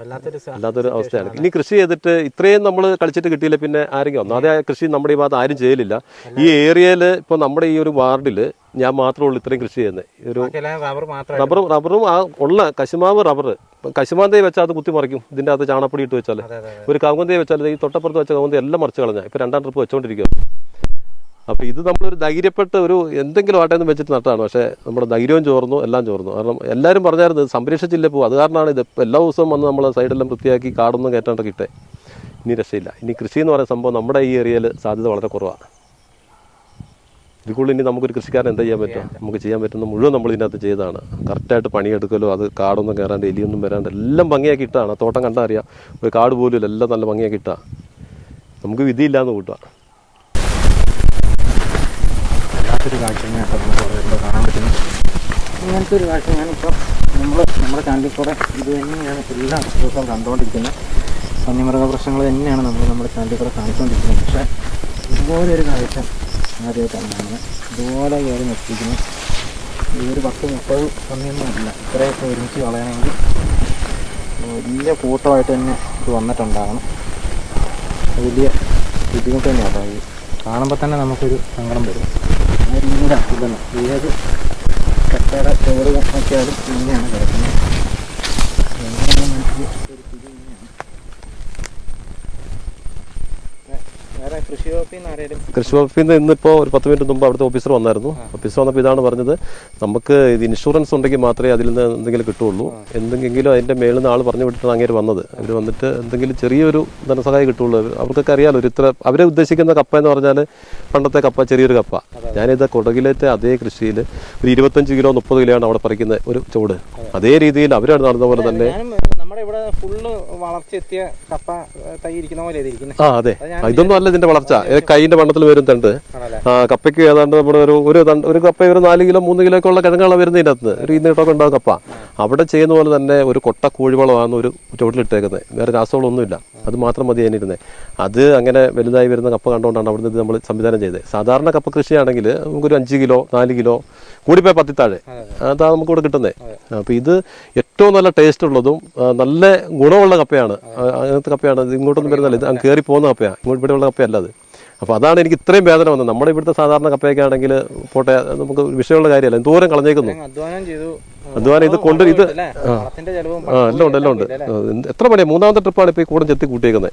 അല്ലാത്തൊരു അവസ്ഥയാണ്. ഇനി കൃഷി ചെയ്തിട്ട് ഇത്രയും നമ്മൾ കളിച്ചിട്ട് കിട്ടിയില്ല പിന്നെ ആരെങ്കിലും ഒന്നാതെ കൃഷി നമ്മുടെ ഈ ഭാഗത്ത് ആരും ചെയ്യലില്ല. ഈ ഏരിയയിൽ ഇപ്പൊ നമ്മുടെ ഈ ഒരു വാർഡിൽ ഞാൻ മാത്രമേ ഉള്ളൂ ഇത്രയും കൃഷി ചെയ്യുന്നത്. ഒരു റബ്ബർ റബ്ബറും റബ്ബറും ആ ഉള്ള കശുമാവ് റബ്ബർ കശുമാന്തയെ വെച്ചാൽ അത് കുത്തി മറിക്കും. ഇതിന്റെ അകത്ത് ചാണപ്പൊടി ഇട്ട് വെച്ചാൽ ഒരു കവുന്തയെ വെച്ചാൽ ഈ തൊട്ടപ്പുറത്ത് വെച്ച കവുന്ത എല്ലാം മറിച്ച് കളഞ്ഞ. ഇപ്പൊ രണ്ടാം ട്രിപ്പ് വെച്ചോണ്ടിരിക്കുക അപ്പൊ ഇത് നമ്മളൊരു ധൈര്യപ്പെട്ട് ഒരു എന്തെങ്കിലും ആട്ടെ എന്ന് വെച്ചിട്ട് നട്ടതാണ് പക്ഷേ നമ്മുടെ ധൈര്യവും ചോർന്നു എല്ലാം ചോർന്നു. കാരണം എല്ലാവരും പറഞ്ഞായിരുന്നു സംരക്ഷിച്ചില്ല പോകും അത് കാരണമാണ് ഇത് എല്ലാ ദിവസവും വന്ന് നമ്മൾ സൈഡെല്ലാം വൃത്തിയാക്കി കാടൊന്നും കയറ്റാണ്ട് കിട്ടേ ഇനി രക്ഷയില്ല. ഇനി കൃഷി എന്ന് പറയുന്ന സംഭവം നമ്മുടെ ഈ ഏരിയയിൽ സാധ്യത വളരെ കുറവാണ്. ഇത് കൂടുതൽ ഇനി നമുക്കൊരു കൃഷിക്കാരൻ എന്താ ചെയ്യാൻ പറ്റും? നമുക്ക് ചെയ്യാൻ പറ്റുന്ന മുഴുവൻ നമ്മൾ ഇതിനകത്ത് ചെയ്തതാണ് കറക്റ്റായിട്ട് പണിയെടുക്കലോ അത് കാടൊന്നും കയറാണ്ട് എലിയൊന്നും വരാണ്ട് എല്ലാം ഭംഗിയാക്കി ഇട്ടാണ്. തോട്ടം കണ്ടാൽ അറിയാം. ഒരു കാട് പോലും എല്ലാം നല്ല ഭംഗിയാക്കി ഇട്ടാ. നമുക്ക് വിധിയില്ലാന്ന് കൂട്ടുക ഒരു കാഴ്ച തന്നെയാണ് നമുക്ക് ഇവിടെ കാണാൻ പറ്റുന്നത് ഇങ്ങനത്തെ ഒരു കാഴ്ച ഞാനിപ്പോൾ നമ്മൾ നമ്മുടെ ചാനലിൽ കൂടെ ഇത് തന്നെയാണ് എല്ലാ ദിവസവും കണ്ടുകൊണ്ടിരിക്കുന്നത്. വന്യമൃഗ പ്രശ്നങ്ങൾ തന്നെയാണ് നമ്മൾ നമ്മുടെ ചാനലിൽ കൂടെ കാണിച്ചുകൊണ്ടിരിക്കുന്നത്. പക്ഷേ ഇതുപോലെ ഒരു കാഴ്ച ആദ്യമായിട്ടാണ് തന്നെയാണ് ഇതുപോലെ കയറി നിർത്തിയിരിക്കുന്നു. ഈ ഒരു പത്ത് മുപ്പത് പന്നിയൊന്നും അല്ല. ഇത്രയൊക്കെ ഒരുമിച്ച് കളയണമെങ്കിൽ വലിയ കൂട്ടമായിട്ട് തന്നെ ഇത് വന്നിട്ടുണ്ടാകണം. വലിയ ബുദ്ധിമുട്ട് തന്നെയാണ്. കാണുമ്പോൾ തന്നെ നമുക്കൊരു സങ്കടം വരും. രീതിയിലാണ് ഇതെന്ന് ഏത് കട്ടയുടെ ചോറ് നോക്കിയാലും ഇങ്ങനെയാണ് കിടക്കുന്നത്. എങ്ങനെയാണ് മനസ്സിൽ ഒരു പിടി ഇങ്ങനെയാണ്. വേ- വേറെ കൃഷി വകുപ്പിൽ നിന്ന് ഇന്നിപ്പോൾ ഒരു പത്ത് മിനിറ്റ് മുമ്പ് അവിടുത്തെ ഓഫീസർ വന്നായിരുന്നു. ഓഫീസർ വന്നപ്പോൾ ഇതാണ് പറഞ്ഞത് നമുക്ക് ഇത് ഇൻഷുറൻസ് ഉണ്ടെങ്കിൽ മാത്രമേ അതിൽ നിന്ന് എന്തെങ്കിലും കിട്ടുള്ളൂ എന്തെങ്കിലും അതിന്റെ മേളിൽ നിന്ന് ആൾ പറഞ്ഞു വിട്ടിട്ടാണ് അങ്ങേര് വന്നത്. അവർ വന്നിട്ട് എന്തെങ്കിലും ചെറിയൊരു ധനസഹായം കിട്ടുള്ളൂ അവർക്കൊക്കെ അറിയാലോ ഒരു ഇത്ര അവരെ ഉദ്ദേശിക്കുന്ന കപ്പ എന്ന് പറഞ്ഞാൽ പണ്ടത്തെ കപ്പ ചെറിയൊരു കപ്പ. ഞാനിത് കൊടകിലേറ്റ അതേ കൃഷിയിൽ ഒരു ഇരുപത്തഞ്ച് കിലോ മുപ്പത് കിലോ ആണ് അവിടെ പറിക്കുന്ന ഒരു ചൂട് അതേ. രീതിയിൽ അവരാണ് നടന്ന പോലെ തന്നെ നമ്മുടെ ഇവിടെ ഫുള്ള് കപ്പ ഏഹ്, തൈ ഇരിക്കുന്ന പോലെ ഇരിക്കുന്നത് ആ അതെ. ഇതൊന്നും അല്ല ഇതിന്റെ വളർച്ച. കൈന്റെ കൈയിന്റെ വണ്ണത്തിൽ വരും തണ്ട്. ആ കപ്പയ്ക്ക് ഏതാണ്ട് നമ്മുടെ ഒരു ഒരു തണ്ട് ഒരു കപ്പ ഒരു നാല് കിലോ മൂന്ന് കിലോ ഒക്കെ ഉള്ള കിഴങ്ങാണ് വരുന്നത് ഇതിനകത്ത് ഒരു ഇന്നീട്ടൊക്കെ ഉണ്ടാവും കപ്പ. അവിടെ ചെയ്യുന്ന പോലെ തന്നെ ഒരു കൊട്ട കോഴിവളമാണ് ഒരു ചുവട്ടിലിട്ടേക്കുന്നത് വേറെ രാസവളമൊന്നുമില്ല. അത് മാത്രം മതി അതിനിരുന്നത് അത് അങ്ങനെ വലുതായി വരുന്ന കപ്പ കണ്ടുകൊണ്ടാണ് അവിടുന്ന് ഇത് നമ്മൾ സംവിധാനം ചെയ്തത്. സാധാരണ കപ്പ കൃഷിയാണെങ്കിൽ നമുക്കൊരു അഞ്ച് കിലോ നാല് കിലോ കൂടിപ്പോയി പത്തി താഴെ അതാണ് നമുക്ക് ഇവിടെ കിട്ടുന്നത് അപ്പോൾ ഇത് ഏറ്റവും നല്ല ടേസ്റ്റ് ഉള്ളതും നല്ല ഗുണമുള്ള കപ്പയാണ്. അങ്ങനത്തെ കപ്പയാണ്. ഇത് ഇങ്ങോട്ടൊന്നും വരുന്നില്ല ഇത് കയറി പോകുന്ന കപ്പയാണ് ഇങ്ങോട്ട് ഇവിടെയുള്ള കപ്പയല്ല അത്. അപ്പോൾ അതാണ് എനിക്ക് ഇത്രയും വേദന വന്നത്. നമ്മുടെ ഇവിടുത്തെ സാധാരണ കപ്പയൊക്കെ ആണെങ്കിൽ പോട്ടെ നമുക്ക് വിഷയമുള്ള കാര്യമല്ല. ദൂരം കളഞ്ഞേക്കുന്നു. അധ്വാനം ഇത് കൊണ്ട് ഇത് ആ. എല്ലാം ഉണ്ട് എല്ലാം ഉണ്ട്. എത്ര മണിയാണ് മൂന്നാമത്തെ ട്രിപ്പാണ് ഇപ്പോൾ ഈ കൂടം ചെത്തി കൂട്ടിയേക്കുന്നത്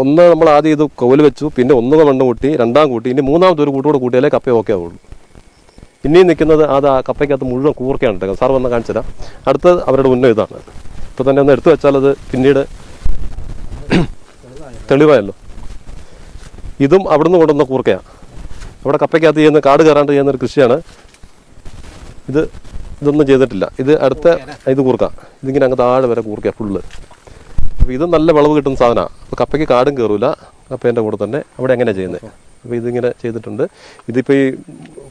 ഒന്ന് നമ്മൾ ആദ്യം ഇത് കോൽ വെച്ചു. പിന്നെ ഒന്ന് മണ്ണ് കൂട്ടി രണ്ടാം കൂട്ടി. ഇനി മൂന്നാമത്തെ ഒരു കൂട്ടുകൂടെ കൂട്ടിയാലേ കപ്പ ഓക്കെ ആവുള്ളൂ. ഇനിയും നിൽക്കുന്നത് അത് ആ കപ്പയ്ക്കകത്ത് മുഴുവൻ കൂർക്കയാണ് ഇട്ടേക്കുന്നത്. സാർ വന്ന് കാണിച്ചുതരാം. അടുത്തത് അവരുടെ മുന്നേ ഇതാണ്. ഇപ്പോൾ തന്നെ ഒന്ന് എടുത്തു വെച്ചാൽ അത് പിന്നീട് തെളിവായല്ലോ. ഇതും അവിടുന്ന് കൊണ്ടുവന്ന കൂർക്കയാണ് അവിടെ കപ്പയ്ക്കകത്ത് ചെയ്യുന്ന കാട് കയറാണ്ട് ചെയ്യുന്ന ഒരു കൃഷിയാണ്. ഇത് ഇതൊന്നും ചെയ്തിട്ടില്ല. ഇത് അടുത്ത ഇത് കൂർക്ക. ഇതിങ്ങനെ അങ്ങ് താഴെ വരെ കൂർക്ക ഫുള്ള്. അപ്പോൾ ഇത് നല്ല വിളവ് കിട്ടുന്ന സാധനമാണ് അപ്പോൾ കപ്പയ്ക്ക് കാടും കയറൂല. കപ്പേന്റെ കൂടെ തന്നെ. അവിടെ എങ്ങനെയാണ് ചെയ്യുന്നത് അപ്പോൾ ഇതിങ്ങനെ ചെയ്തിട്ടുണ്ട്. ഇതിപ്പോൾ ഈ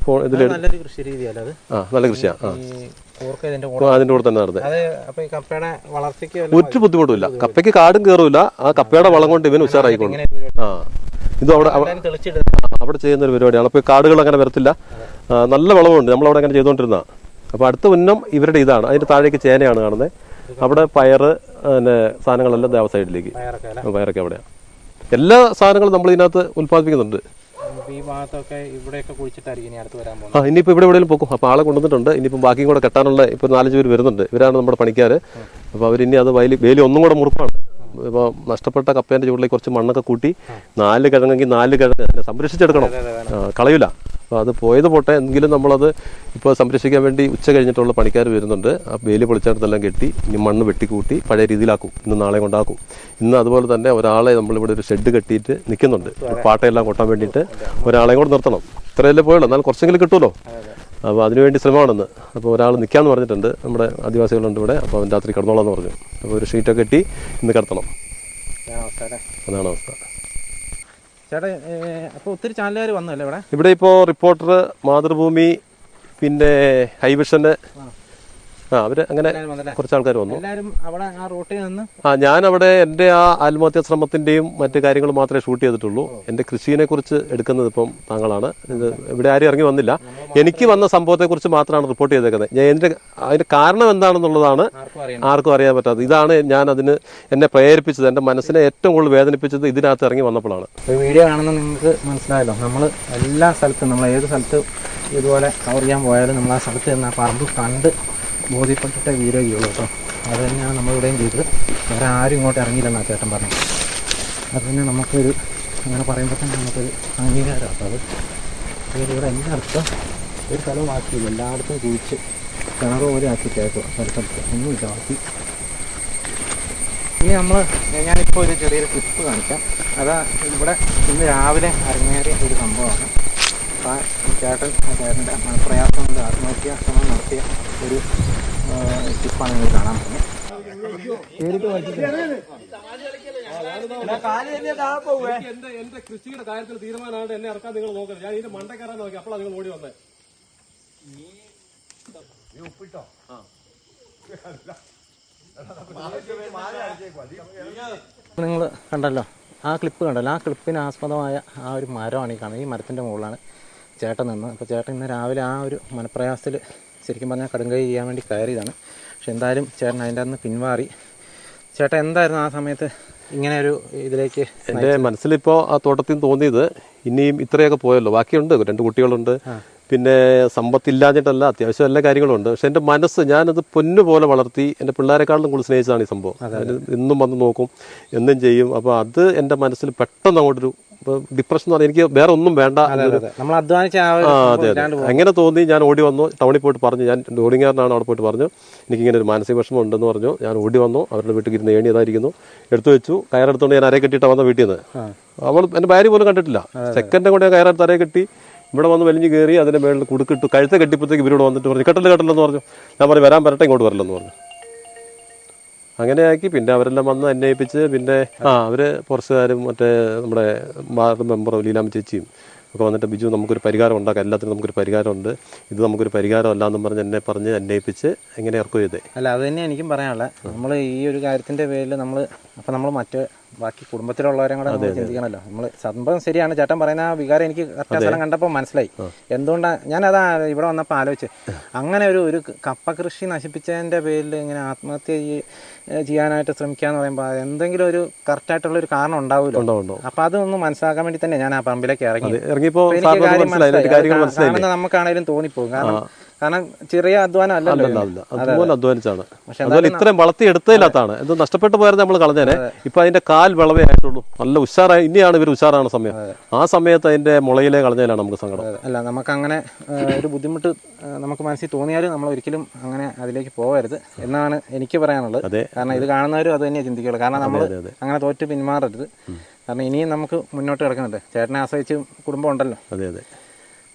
ഫോൺ ഇതിൽ നല്ലൊരു കൃഷി രീതിയല്ല അത്? ആ നല്ല കൃഷിയാണ് ആ. അതിന്റെ കൂടെ തന്നെ നടന്നത് ഒരു ബുദ്ധിമുട്ടില്ല കപ്പയ്ക്ക് കാടും കയറൂല ആ കപ്പയുടെ വളം കൊണ്ട് ഇവൻ ഉഷാറായിക്കോളും. ആ. ഇതും അവിടെ അവിടെ ചെയ്യുന്ന ഒരു പരിപാടിയാണ്. അപ്പോൾ കാടുകൾ അങ്ങനെ വരത്തില്ല. നല്ല വളമുണ്ട് നമ്മളവിടെ അങ്ങനെ ചെയ്തുകൊണ്ടിരുന്ന അപ്പോൾ അടുത്ത ഉന്നം ഇവരുടെ ഇതാണ്. അതിന്റെ താഴേക്ക് ചേനയാണ് കാണുന്നത് അവിടെ പയറ് പിന്നെ സാധനങ്ങളെല്ലാം ദേവ സൈഡിലേക്ക്. പയറൊക്കെ അല്ല? പയറൊക്കെ അവിടെയാണ് എല്ലാ സാധനങ്ങളും നമ്മൾ ഇതിനകത്ത് ഉൽപ്പാദിപ്പിക്കുന്നുണ്ട്. ഇനിയിപ്പോ ഈ ഭാഗത്തൊക്കെ ഇവിടെയൊക്കെ കുഴിച്ചിട്ടായിരിക്കും ഇനി അടുത്ത് വരാൻ പോകുന്നത് ആ ഇനിയിപ്പോൾ ഇവിടെ എവിടെയും പോകും അപ്പോൾ ആളെ കൊണ്ടുവന്നിട്ടുണ്ട്. ഇനിയിപ്പം ബാക്കിയും കൂടെ കെട്ടാനുള്ള ഇപ്പോൾ നാലഞ്ച് പേര് വരുന്നുണ്ട്. ഇവരാണ് നമ്മുടെ പണിക്കാർ അപ്പോൾ അവരിനി അത് വയലി വേലി ഒന്നും കൂടെ മുറുപ്പാണ്. ഇപ്പോൾ നഷ്ടപ്പെട്ട കപ്പേന്റെ ചുവട്ടിലേക്ക് കുറച്ച് മണ്ണൊക്കെ കൂട്ടി നാല് കിഴങ്ങെങ്കിൽ നാല് കിഴങ്ങ് സംരക്ഷിച്ചെടുക്കണം. കളയൂല. അപ്പോൾ അത് പോയത് പോട്ടെ. എങ്കിലും നമ്മളത് ഇപ്പോൾ സംരക്ഷിക്കാൻ വേണ്ടി ഉച്ച കഴിഞ്ഞിട്ടുള്ള പണിക്കാർ വരുന്നുണ്ട്. ആ വേലി പൊളിച്ചാട്ടത്തെല്ലാം കെട്ടി ഇനി മണ്ണ് വെട്ടിക്കൂട്ടി പഴയ രീതിയിലാക്കും. ഇന്ന് നാളെ കൊണ്ടാക്കും. ഇന്ന് അതുപോലെ തന്നെ ഒരാളെ നമ്മളിവിടെ ഒരു ഷെഡ് കെട്ടിയിട്ട് നിൽക്കുന്നുണ്ട്. പാട്ടയെല്ലാം കൊട്ടാൻ വേണ്ടിയിട്ട് ഒരാളെ കൂടെ നിർത്തണം. ഇത്രയല്ലേ പോയുള്ളൂ. എന്നാൽ കുറച്ചെങ്കിലും കിട്ടുമല്ലോ. അപ്പോൾ അതിനുവേണ്ടി ശ്രമമാണെന്ന്. അപ്പോൾ ഒരാൾ നിൽക്കാമെന്ന് പറഞ്ഞിട്ടുണ്ട്. നമ്മുടെ ആദിവാസികളുണ്ട് ഇവിടെ. അപ്പോൾ അവൻ രാത്രി കിടന്നോളാന്ന് പറഞ്ഞു. അപ്പോൾ ഒരു ഷീറ്റൊക്കെ കെട്ടി ഇന്ന് കിടത്തണം. അതാണ് അവസ്ഥ. ചേട്ടാ അപ്പൊ ഒത്തിരി ചാനലുകാർ വന്നല്ലേ ഇവിടെ? ഇവിടെ ഇപ്പോൾ റിപ്പോർട്ടർ മാതൃഭൂമി പിന്നെ ഹൈവിഷന് ആ അവർ അങ്ങനെ കുറച്ച് ആൾക്കാർ വന്നു. ആ ഞാൻ അവിടെ എന്റെ ആ ആത്മഹത്യാ ശ്രമത്തിന്റെയും മറ്റു കാര്യങ്ങൾ മാത്രമേ ഷൂട്ട് ചെയ്തിട്ടുള്ളൂ. എന്റെ കൃഷിയെ കുറിച്ച് എടുക്കുന്നത് ഇപ്പം താങ്കളാണ്. ഇത് ഇവിടെ ആരും ഇറങ്ങി വന്നില്ല. എനിക്ക് വന്ന സംഭവത്തെക്കുറിച്ച് മാത്രമാണ് റിപ്പോർട്ട് ചെയ്തേക്കുന്നത്. ഞാൻ എന്റെ അതിന്റെ കാരണം എന്താണെന്നുള്ളതാണ് ആർക്കും അറിയാൻ പറ്റാത്തത്. ഇതാണ് ഞാൻ അതിന് എന്നെ പ്രേരിപ്പിച്ചത്. എന്റെ മനസ്സിനെ ഏറ്റവും കൂടുതൽ വേദനിപ്പിച്ചത് ഇതിനകത്ത് ഇറങ്ങി വന്നപ്പോഴാണ്. വീഡിയോ കാണുന്ന നിങ്ങൾക്ക് മനസ്സിലായല്ലോ. നമ്മൾ എല്ലാ സ്ഥലത്തും നമ്മൾ ഏത് സ്ഥലത്ത് ഇതുപോലെ കവർ ചെയ്യാൻ പോയാലും നമ്മൾ ആ സ്ഥലത്ത് നിന്ന് ആ പറമ്പ് കണ്ട് ബോധ്യപ്പെട്ടിട്ടേ വീഡിയോ ചെയ്യുള്ളൂ കേട്ടോ. അത് തന്നെയാണ് നമ്മളിവിടെയും ചെയ്തത്. വേറെ ആരും ഇങ്ങോട്ട് ഇറങ്ങിയില്ലെന്നാ ചേട്ടൻ പറഞ്ഞു അത് തന്നെ നമുക്കൊരു അങ്ങനെ പറയുമ്പോൾ തന്നെ നമുക്കൊരു അംഗീകാരമാണ് അപ്പോൾ അത് ഇവിടെ എല്ലായിടത്തും ഒരു സ്ഥലവും ആക്കിയില്ല. എല്ലായിടത്തും കുഴിച്ച് കിണറ് പോലെ ആക്കിയിട്ടേക്കും സ്ഥലത്തൊക്കെ ഒന്നുമില്ല ബാക്കി ഇനി നമ്മൾ ഞാനിപ്പോൾ ഒരു ചെറിയൊരു ക്ലിപ്പ് കാണിക്കാം. അതാ ഇവിടെ ഇന്ന് രാവിലെ അരങ്ങേറിയ ഒരു സംഭവമാണ്. ആ ചേട്ടൻ ചേട്ടന്റെ പ്രയാസം കൊണ്ട് ആത്മഹത്യാ ശ്രമം നടത്തിയ ഒരു ടിപ്പാണ് നിങ്ങൾ കാണാൻ പോകുന്നത്. എന്റെ എന്റെ കൃഷിയുടെ കാര്യത്തിൽ തീരുമാനമായിട്ട് എന്നെ ഇറക്കാൻ നിങ്ങൾ നോക്കരുത്. ഞാൻ ഇതിന്റെ മണ്ട കയറാൻ നോക്കി അപ്പോഴാണ് നിങ്ങൾ ഓടി വന്നത് നിങ്ങൾ കണ്ടല്ലോ ആ ക്ലിപ്പ് കണ്ടല്ലോ ആ ക്ലിപ്പിന് ആസ്പദമായ ആ ഒരു മരമാണ് ഈ കാണുന്നത്. ഈ മരത്തിന്റെ മുകളിലാണ് ചേട്ടൻ നിന്ന്. അപ്പോൾ ചേട്ടൻ ഇന്ന് രാവിലെ ആ ഒരു മനപ്രയാസത്തിൽ ശരിക്കും പറഞ്ഞാൽ കടുങ്കൈ ചെയ്യാൻ വേണ്ടി കയറിയതാണ്. പക്ഷെ എന്തായാലും ചേട്ടൻ അതിന്റെ അന്ന് പിൻവാറി. ചേട്ടൻ എന്തായിരുന്നു ആ സമയത്ത് ഇങ്ങനെ ഒരു ഇതിലേക്ക് എന്റെ മനസ്സിലിപ്പോൾ ആ തോട്ടത്തിൽ നിന്ന് തോന്നിയത് ഇനിയും ഇത്രയൊക്കെ പോയല്ലോ. ബാക്കിയുണ്ട് രണ്ട് കുട്ടികളുണ്ട്. പിന്നെ സമ്പത്തില്ലാഞ്ഞിട്ടല്ല അത്യാവശ്യം എല്ലാ കാര്യങ്ങളും ഉണ്ട് പക്ഷെ എന്റെ മനസ്സ് ഞാനത് പൊന്നു പോലെ വളർത്തി എന്റെ പിള്ളേരെക്കാളും കൂടുതൽ സ്നേഹിച്ചതാണ് ഈ സംഭവം. എന്നും വന്ന് നോക്കും എന്നും ചെയ്യും. അപ്പോൾ അത് എന്റെ മനസ്സിൽ പെട്ടെന്ന് അങ്ങോട്ടൊരു ഡിപ്രഷൻ എന്ന് പറഞ്ഞാൽ എനിക്ക് വേറെ ഒന്നും വേണ്ട. അങ്ങനെ തോന്നി ഞാൻ ഓടി വന്നു. ടൗണിൽ പോയിട്ട് പറഞ്ഞു. ഞാൻ ഡോളിങ്ങാരനാണ് അവിടെ പോയിട്ട് പറഞ്ഞു. എനിക്ക് ഇങ്ങനെ ഒരു മാനസിക വിഷമം ഉണ്ടെന്ന് പറഞ്ഞു. ഞാൻ ഓടി വന്നു. അവരുടെ വീട്ടിൽ ഇരുന്ന് ഏണി എടുത്തു വെച്ചു. കയറെടുത്തോണ്ട് ഞാൻ അരയെ കെട്ടിയിട്ട് വന്ന വീട്ടിൽ നിന്ന്. അവൾ എന്റെ ഭാര്യ പോലും കണ്ടിട്ടില്ല. സെക്കൻഡ് കൊണ്ട് ഞാൻ കയറെടുത്ത് അരയെ കെട്ടി. ഇവിടെ വന്ന് വലിഞ്ഞ് കയറി അതിന്റെ മേളിൽ കുടുക്കിട്ട് കഴുത്ത കെട്ടിപ്പോഴത്തേക്ക് ഇവരോട് വന്നിട്ട് പറഞ്ഞു കെട്ടൽ കെട്ടലെന്ന് പറഞ്ഞു. ഞാൻ പറഞ്ഞു വരാൻ വരട്ടെ ഇങ്ങോട്ട് വരലെന്ന് പറഞ്ഞു. അങ്ങനെയാക്കി പിന്നെ അവരെല്ലാം വന്ന് അന്വയിപ്പിച്ച് പിന്നെ ആ അവർ പുറത്തുകാരും മറ്റേ നമ്മുടെ വാർഡ് മെമ്പറും ലീലാമ്മ ചേച്ചിയും ഒക്കെ വന്നിട്ട് ബിജു നമുക്കൊരു പരിഹാരം ഉണ്ടാക്കാം. എല്ലാത്തിനും നമുക്കൊരു പരിഹാരമുണ്ട്. ഇത് നമുക്കൊരു പരിഹാരം അല്ല എന്നും പറഞ്ഞ് എന്നെ പറഞ്ഞ് അന്വയിപ്പിച്ച് എങ്ങനെ ഇറക്കും അല്ല അത് തന്നെ എനിക്കും പറയാനുള്ളത് നമ്മൾ ഈ ഒരു കാര്യത്തിന്റെ പേരിൽ നമ്മൾ അപ്പം നമ്മൾ മറ്റ് ബാക്കി കുടുംബത്തിലുള്ളവരും കൂടെ നമ്മൾ ചിന്തിക്കണമല്ലോ നമ്മൾ സംഭവം ശരിയാണ്. ചേട്ടൻ പറയുന്ന ആ വികാരം എനിക്ക് കറക്റ്റ് സ്ഥലം കണ്ടപ്പോൾ മനസ്സിലായി. എന്തുകൊണ്ടാണ് ഞാനതാ ഇവിടെ വന്നപ്പോൾ ആലോചിച്ച്. അങ്ങനെ ഒരു ഒരു കപ്പ കൃഷി നശിപ്പിച്ചതിന്റെ പേരിൽ ഇങ്ങനെ ആത്മഹത്യ ചെയ്യാനായിട്ട് ചെയ്യാനായിട്ട് ശ്രമിക്കാന്ന് പറയുമ്പോൾ എന്തെങ്കിലും ഒരു കറക്റ്റായിട്ടുള്ള ഒരു കാരണം ഉണ്ടാവുമല്ലോ അപ്പം അതൊന്ന് മനസ്സിലാക്കാൻ വേണ്ടി തന്നെ ഞാൻ ആ പറമ്പിലേക്ക് ഇറങ്ങി. ഇറങ്ങിയപ്പോൾ നമുക്കാണെങ്കിലും തോന്നിപ്പോകും. കാരണം കാരണം ചെറിയ അധ്വാനം അല്ലല്ലോ അല്ല. അല്ല അതുപോലെ അധ്വാനിച്ചാണ്. അതുപോലെ ഇത്രയും വളർത്തി എടുത്തതിനകത്താണ്. ഇത് നഷ്ടപ്പെട്ടു പോയത് നമ്മൾ കളഞ്ഞേനെ. ഇപ്പൊ അതിന്റെ കാൽ വിളവേ ആയിട്ടുള്ളൂ. നല്ല ഉഷാറായി. ഇനിയാണ് ഇവർ ഉഷാറാണ് സമയം. ആ സമയത്ത് അതിന്റെ മുളയിലെ കളഞ്ഞതിലാണ് നമുക്ക് സങ്കടം. അല്ല നമുക്ക് അങ്ങനെ ഒരു ബുദ്ധിമുട്ട് നമുക്ക് മനസ്സിൽ തോന്നിയാലും നമ്മൾ ഒരിക്കലും അങ്ങനെ അതിലേക്ക് പോകരുത് എന്നാണ് എനിക്ക് പറയാനുള്ളത്. അതെ. കാരണം ഇത് കാണുന്നവരും അത് തന്നെ ചിന്തിക്കുള്ളൂ. കാരണം നമ്മൾ. അങ്ങനെ തോറ്റ് പിന്മാറരുത്. കാരണം ഇനിയും നമുക്ക് മുന്നോട്ട് കിടക്കുന്നുണ്ട്. ചേട്ടനെ ആശ്രയിച്ച് കുടുംബം ഉണ്ടല്ലോ. അതെ അതെ.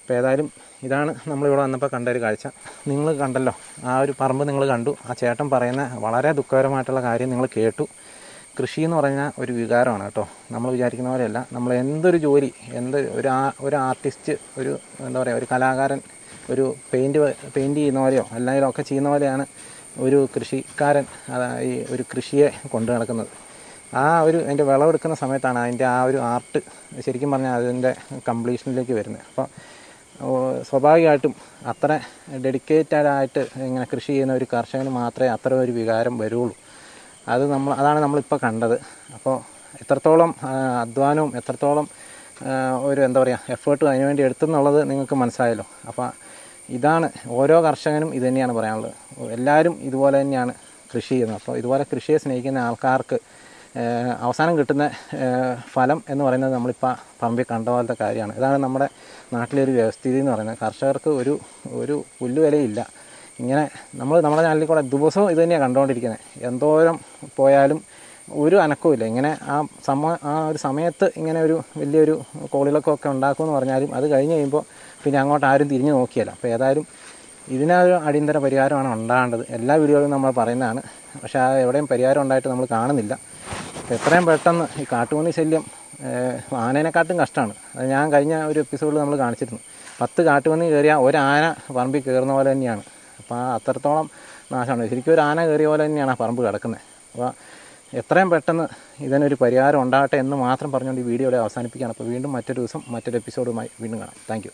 അപ്പോൾ ഏതായാലും ഇതാണ് നമ്മളിവിടെ വന്നപ്പോൾ കണ്ട ഒരു കാഴ്ച. നിങ്ങൾ കണ്ടല്ലോ ആ ഒരു പറമ്പ് നിങ്ങൾ കണ്ടു. ആ ചേട്ടൻ പറയുന്ന വളരെ ദുഃഖകരമായിട്ടുള്ള കാര്യം നിങ്ങൾ കേട്ടു. കൃഷി എന്ന് പറഞ്ഞാൽ ഒരു വികാരമാണ് കേട്ടോ. നമ്മൾ വിചാരിക്കുന്ന പോലെയല്ല. നമ്മൾ എന്തൊരു ജോലി എന്ത് ഒരു ആ ഒരു ആർട്ടിസ്റ്റ് ഒരു എന്താ പറയുക ഒരു കലാകാരൻ ഒരു പെയിന്റ് പെയിന്റ് ചെയ്യുന്ന പോലെയോ അല്ലെങ്കിൽ ഒക്കെ ചെയ്യുന്ന പോലെയാണ് ഒരു കൃഷിക്കാരൻ ഈ ഒരു കൃഷിയെ കൊണ്ട് നടക്കുന്നത്. ആ ഒരു അതിന്റെ വിളവെടുക്കുന്ന സമയത്താണ് അതിന്റെ ആ ഒരു ആർട്ട് ശരിക്കും പറഞ്ഞാൽ അതിന്റെ കംപ്ലീഷനിലേക്ക് വരുന്നത്. അപ്പോൾ സ്വാഭാവികമായിട്ടും അത്ര ഡെഡിക്കേറ്റഡ് ആയിട്ട് ഇങ്ങനെ കൃഷി ചെയ്യുന്ന ഒരു കർഷകന് മാത്രമേ അത്ര ഒരു വികാരം വരുള്ളൂ. അത് നമ്മൾ അതാണ് നമ്മളിപ്പോൾ കണ്ടത്. അപ്പോൾ എത്രത്തോളം അധ്വാനവും എത്രത്തോളം ഒരു എന്താ പറയുക എഫേർട്ടും അതിനുവേണ്ടി എടുത്തെന്നുള്ളത് നിങ്ങൾക്ക് മനസ്സിലായല്ലോ. അപ്പോൾ ഇതാണ് ഓരോ കർഷകനും ഇത് തന്നെയാണ് പറയാനുള്ളത്. എല്ലാവരും ഇതുപോലെ തന്നെയാണ് കൃഷി ചെയ്യുന്നത്. അപ്പോൾ ഇതുപോലെ കൃഷിയെ സ്നേഹിക്കുന്ന ആൾക്കാർക്ക് അവസാനം കിട്ടുന്ന ഫലം എന്ന് പറയുന്നത് നമ്മളിപ്പോൾ പറമ്പിൽ കണ്ട പോലത്തെ കാര്യമാണ്. ഇതാണ് നമ്മുടെ നാട്ടിലൊരു വ്യവസ്ഥിതി എന്ന് പറയുന്നത്. കർഷകർക്ക് ഒരു ഒരു പുല്ലുവിലയില്ല. ഇങ്ങനെ നമ്മൾ നമ്മുടെ ചാനലിൽ കൂടെ ദിവസവും ഇത് തന്നെയാണ് കണ്ടുകൊണ്ടിരിക്കുന്നത് എന്തോരം പോയാലും ഒരു അനക്കവുമില്ല ഇങ്ങനെ ആ സമ ആ ഒരു സമയത്ത് ഇങ്ങനെ ഒരു വലിയൊരു കോളിളക്കമൊക്കെ ഉണ്ടാക്കുമെന്ന് പറഞ്ഞാലും അത് കഴിഞ്ഞ് കഴിയുമ്പോൾ പിന്നെ അങ്ങോട്ട് ആരും തിരിഞ്ഞു നോക്കിയല്ല അപ്പോൾ ഏതായാലും ഇതിനൊരു അടിയന്തര പരിഹാരമാണ് ഉണ്ടാകേണ്ടത്. എല്ലാ വീഡിയോയിലും നമ്മൾ പറയുന്നതാണ്. പക്ഷേ ആ എവിടെയും പരിഹാരം ഉണ്ടായിട്ട് നമ്മൾ കാണുന്നില്ല. എത്രയും പെട്ടെന്ന് ഈ കാട്ടുപന്നി ശല്യം ആനേനെക്കാട്ടും കഷ്ടമാണ്. അത് ഞാൻ കഴിഞ്ഞ ഒരു എപ്പിസോഡിൽ നമ്മൾ കാണിച്ചിരുന്നു. പത്ത് കാട്ടുപന്നി കയറിയാൽ ഒരു ആന പറമ്പിൽ കയറുന്ന പോലെ തന്നെയാണ്. അപ്പോൾ ആ അത്രത്തോളം നാശമാണ്. ശരിക്കും ഒരു ആന കയറിയ പോലെ തന്നെയാണ് ആ പറമ്പ് കിടക്കുന്നത്. അപ്പോൾ എത്രയും പെട്ടെന്ന് ഇതിനൊരു പരിഹാരം ഉണ്ടാകട്ടെ എന്ന് മാത്രം പറഞ്ഞുകൊണ്ട് ഈ വീഡിയോ അവസാനിപ്പിക്കുകയാണ്. അപ്പോൾ വീണ്ടും മറ്റൊരു ദിവസം മറ്റൊരു എപ്പിസോഡുമായി വീണ്ടും കാണാം. താങ്ക്